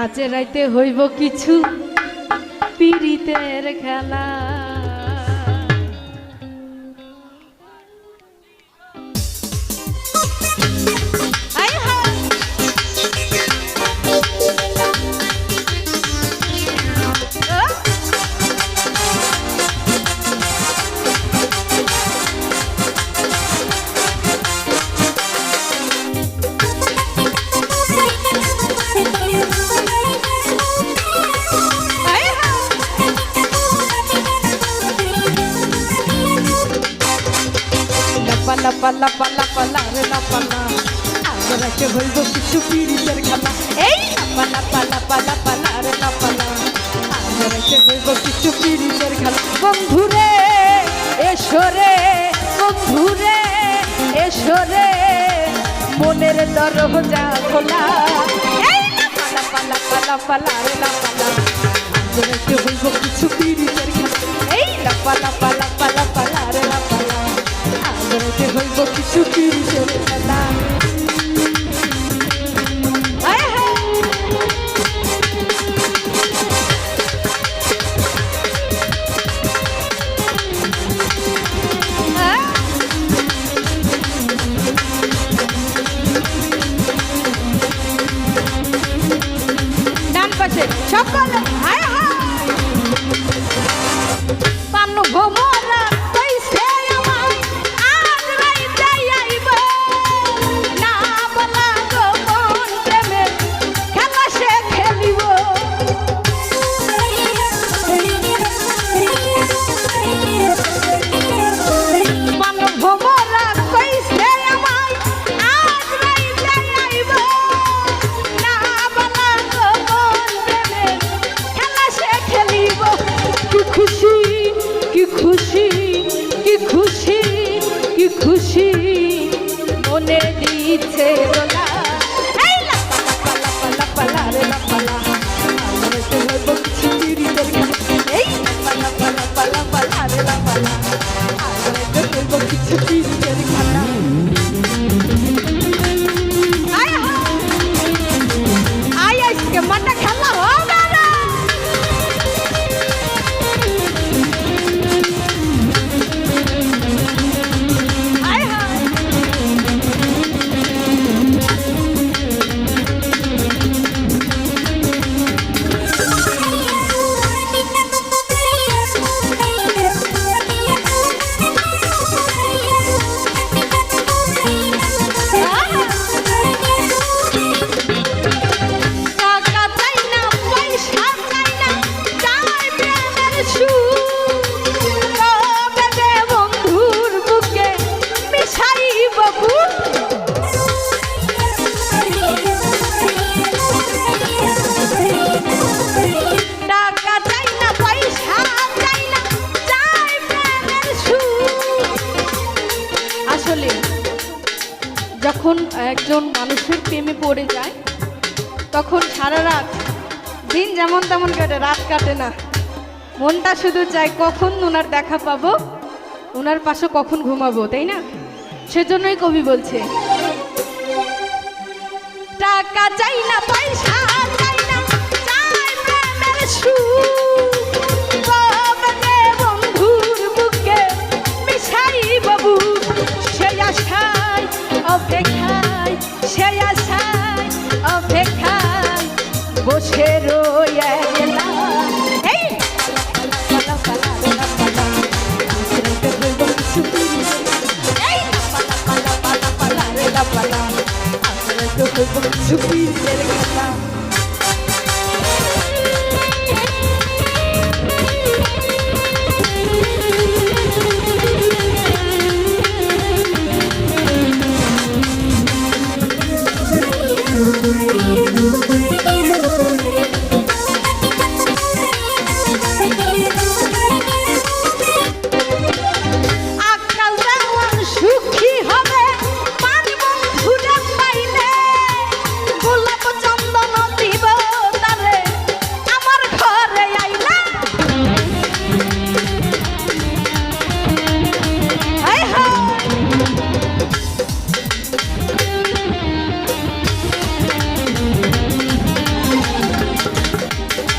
আজ রাইতে হইব কিছু পিড়িতের খেলা। লাপা লাপা লাপা লাপা লারে লাপা লা আগরাকে হইব কিছু পীড়িতের খেলা এই লাপা লাপা লাপা লাপা লারে লাপা লা আগরাকে হইব কিছু পীড়িতের খেলা বন্ধুরে এসরে বন্ধুরে এসরে মনের দরজা খোলা এই লাপা লাপা লাপা লাপা লারে লাপা লা আগরাকে হইব কিছু পীড়িতের খেলা এই লাপা লাপা পাশে সকলে হায় হায়। পানু ভোমরা খুশি কি খুশি কি খুশি মনে দিচ্ছে একজন মানুষের প্রেমে পড়ে যায়, তখন সারা রাত, দিন যেমন তেমন কাটে, রাত কাটে না। মনটা শুধু চায় কখন ওনার দেখা পাবো ওনার পাশে কখন ঘুমাবো, তাই না? সেজন্যই কবি বলছে, টাকা চাই না, পয়সা চাই না, চাই প্রেমের হইব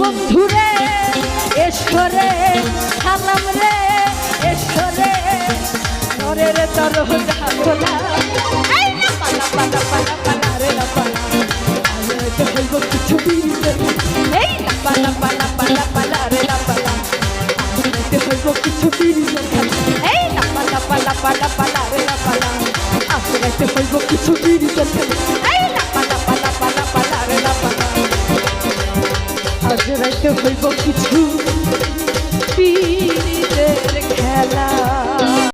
বন্ধুরে এসরে সালাম রে এসরে নরের তরহ খোলা Hey, la pala, pala, pala, re la pala. Afuera este fuego que subir y te জড়াইতে হইব কিছু। পীরের খেলা।